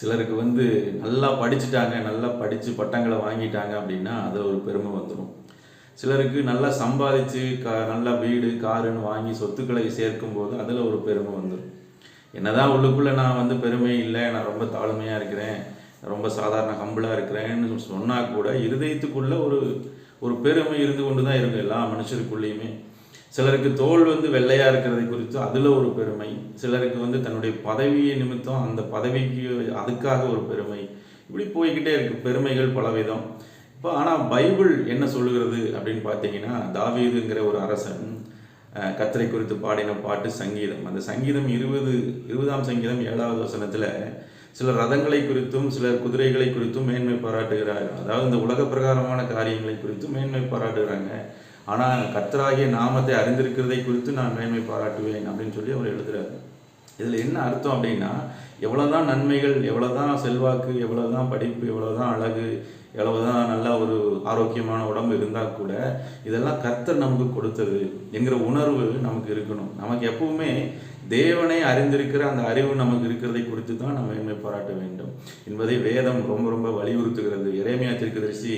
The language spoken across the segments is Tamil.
சிலருக்கு வந்து நல்லா படிச்சுட்டாங்க நல்லா படித்து பட்டங்களை வாங்கிட்டாங்க அப்படின்னா அதில் ஒரு பெருமை வந்துடும் சிலருக்கு நல்லா சம்பாதிச்சு கா நல்லா வீடு காருன்னு வாங்கி சொத்துக்களை சேர்க்கும் போது அதில் ஒரு பெருமை வந்துடும் என்னதான் உள்ளுக்குள்ளே நான் வந்து பெருமை இல்லை நான் ரொம்ப தாழ்மையாக இருக்கிறேன் ரொம்ப சாதாரண ஹம்பிளாக இருக்கிறேன்னு சொன்னால் கூட இருதயத்துக்குள்ளே ஒரு ஒரு பெருமை இருந்து கொண்டு தான் இருக்கும் எல்லா மனுஷருக்குள்ளேயுமே. சிலருக்கு தோல் வந்து வெள்ளையாக இருக்கிறதை குறித்து அதில் ஒரு பெருமை சிலருக்கு வந்து தன்னுடைய பதவியை நிமித்தம் அந்த பதவிக்கு அதுக்காக ஒரு பெருமை. இப்படி போய்கிட்டே இருக்கு பெருமைகள் பலவிதம். இப்போ ஆனால் பைபிள் என்ன சொல்லுகிறது அப்படின்னு பார்த்தீங்கன்னா தாவீதுங்கிற ஒரு அரசன் கத்தரை குறித்து பாடின பாட்டு சங்கீதம். அந்த சங்கீதம் இருபது இருபதாம் சங்கீதம் ஏழாவது வசனத்தில் சில ரதங்களை குறித்தும் சிலர் குதிரைகளை குறித்தும் மேன்மை பாராட்டுகிறார் அதாவது இந்த உலக பிரகாரமான காரியங்களை குறித்தும் மேன்மை பாராட்டுகிறாங்க. ஆனால் கர்த்தராகிய நாமத்தை அறிந்திருக்கிறதை குறித்து நான் மேன்மை பாராட்டுவேன் அப்படின்னு சொல்லி அவர் எழுதுறாரு. இதில் என்ன அர்த்தம் அப்படின்னா எவ்வளோதான் நன்மைகள் எவ்வளோதான் செல்வாக்கு எவ்வளோதான் படிப்பு எவ்வளோதான் அழகு எவ்வளவுதான் நல்ல ஒரு ஆரோக்கியமான உடம்பு இருந்தால் கூட இதெல்லாம் கர்த்தர் நமக்கு கொடுத்தது என்கிற உணர்வு நமக்கு இருக்கணும். நமக்கு எப்பவுமே தேவனை அறிந்திருக்கிற அந்த அறிவு நமக்கு இருக்கிறதை குறித்து தான் நம்ம மேன்மை பாராட்ட வேண்டும். என்பதை வேதம் ரொம்ப ரொம்ப வலியுறுத்துகிறது. இறைமையா திருக்கதரிசி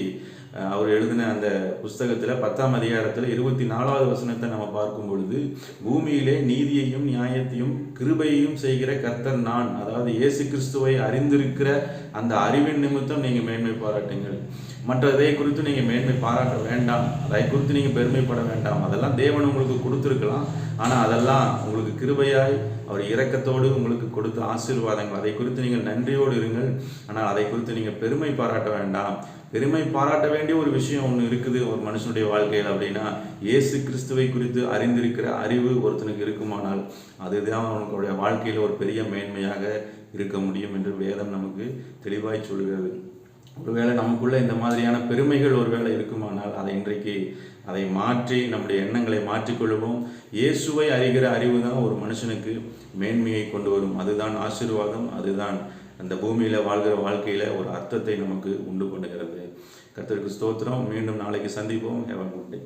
அவர் எழுதின அந்த புஸ்தகத்தில் பத்தாம் அதிகாரத்தில் இருபத்தி நாலாவது வசனத்தை நம்ம பார்க்கும் பொழுது பூமியிலே நீதியையும் நியாயத்தையும் கிருபையையும் செய்கிற கர்த்தர் நான். அதாவது இயேசு கிறிஸ்துவை அறிந்திருக்கிற அந்த அறிவின் நிமித்தம் நீங்கள் மேன்மை பாராட்டுங்கள் மற்றதை குறித்து நீங்கள் மேன்மை பாராட்ட வேண்டாம். அதை குறித்து நீங்கள் பெருமைப்பட வேண்டாம். அதெல்லாம் தேவன் உங்களுக்கு கொடுத்துருக்கலாம். ஆனால் அதெல்லாம் உங்களுக்கு கிருபையாய் அவர் இரக்கத்தோடு உங்களுக்கு கொடுத்த ஆசீர்வாதங்கள். அதை குறித்து நீங்கள் நன்றியோடு இருங்கள். ஆனால் அதை குறித்து நீங்கள் பெருமை பாராட்ட வேண்டாம். பெருமை பாராட்ட வேண்டிய ஒரு விஷயம் ஒன்று இருக்குது. ஒரு மனுஷனுடைய வாழ்க்கையில் அப்படின்னா இயேசு கிறிஸ்துவை குறித்து அறிந்திருக்கிற அறிவு ஒருத்தனுக்கு இருக்குமானால் அதுதான் அவனுடைய வாழ்க்கையில் ஒரு பெரிய மேன்மையாக இருக்க முடியும் என்று வேதம் நமக்கு தெளிவாய் சொல்கிறது. ஒருவேளை நமக்குள்ளே இந்த மாதிரியான பெருமைகள் ஒருவேளை இருக்குமானால் அதை இன்றைக்கு அதை மாற்றி நம்முடைய எண்ணங்களை மாற்றிக்கொள்வோம் இயேசுவை அறிகிற அறிவு தான் ஒரு மனுஷனுக்கு மேன்மையை கொண்டு வரும். அதுதான் ஆசீர்வாதம் அதுதான் அந்த பூமியில் வாழ்கிற வாழ்க்கையில் ஒரு அர்த்தத்தை நமக்கு உண்டு பண்ணுகிறது. கர்த்தருக்கு ஸ்தோத்திரம். மீண்டும் நாளைக்கு சந்திப்போம். Heaven good day